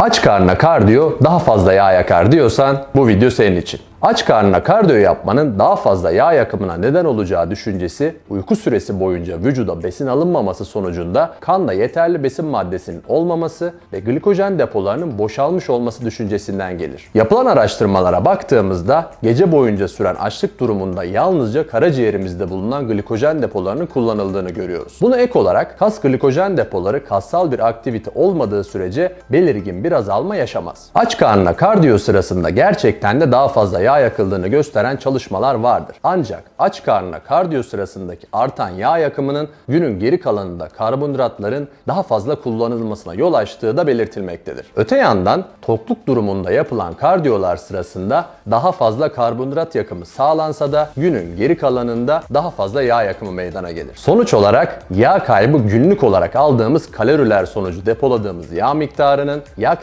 Aç karnına kardiyo daha fazla yağ yakar diyorsan bu video senin için. Aç karnına kardiyo yapmanın daha fazla yağ yakımına neden olacağı düşüncesi uyku süresi boyunca vücuda besin alınmaması sonucunda kanda yeterli besin maddesinin olmaması ve glikojen depolarının boşalmış olması düşüncesinden gelir. Yapılan araştırmalara baktığımızda gece boyunca süren açlık durumunda yalnızca karaciğerimizde bulunan glikojen depolarının kullanıldığını görüyoruz. Buna ek olarak kas glikojen depoları kassal bir aktivite olmadığı sürece belirgin bir azalma yaşamaz. Aç karnına kardiyo sırasında gerçekten de daha fazla yağ yakıldığını gösteren çalışmalar vardır. Ancak aç karnına kardiyo sırasındaki artan yağ yakımının günün geri kalanında karbonhidratların daha fazla kullanılmasına yol açtığı da belirtilmektedir. Öte yandan tokluk durumunda yapılan kardiyolar sırasında daha fazla karbonhidrat yakımı sağlansa da günün geri kalanında daha fazla yağ yakımı meydana gelir. Sonuç olarak yağ kaybı günlük olarak aldığımız kaloriler sonucu depoladığımız yağ miktarının yak